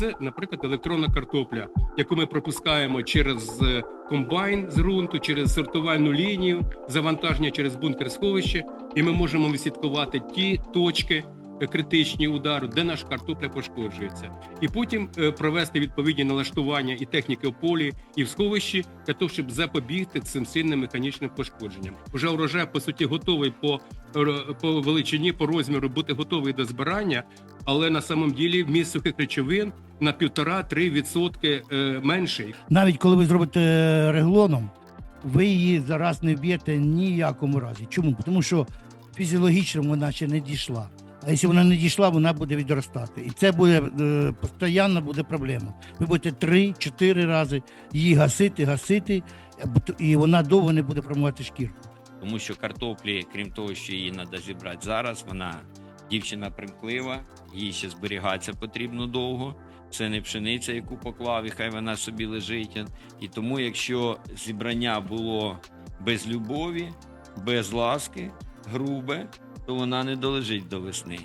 це, наприклад, електронна картопля, яку ми пропускаємо через е, комбайн з ґрунту, через сортувальну лінію, завантаження через бункер сховище, і ми можемо висвідкувати ті точки е, критичні удару, де наша картопля пошкоджується, і потім е, провести відповідні налаштування і техніки в полі і в сховищі для того, щоб запобігти цим сильним механічним пошкодженням. Уже урожай по суті готовий по, по величині, по розміру бути готовий до збирання, але на самом ділі вміст сухих речовин на 1,5-3 відсотки е, менший. Навіть коли ви зробите е, реглоном, ви її зараз не вб'єте ніякому разі. Чому? Тому що фізіологічно вона ще не дійшла. А якщо вона не дійшла, вона буде відростати. І це буде е, постійно буде проблема. Ви будете 3-4 рази її гасити, гасити, і вона довго не буде формувати шкірку. тому що картоплі, крім того, що її треба зібрати зараз, вона дівчина примклива, їй ще зберігатися потрібно довго. Це не пшениця, яку поклав, і хай вона собі лежить. І тому, якщо зібрання було без любові, без ласки, грубе, то вона не долежить до весни.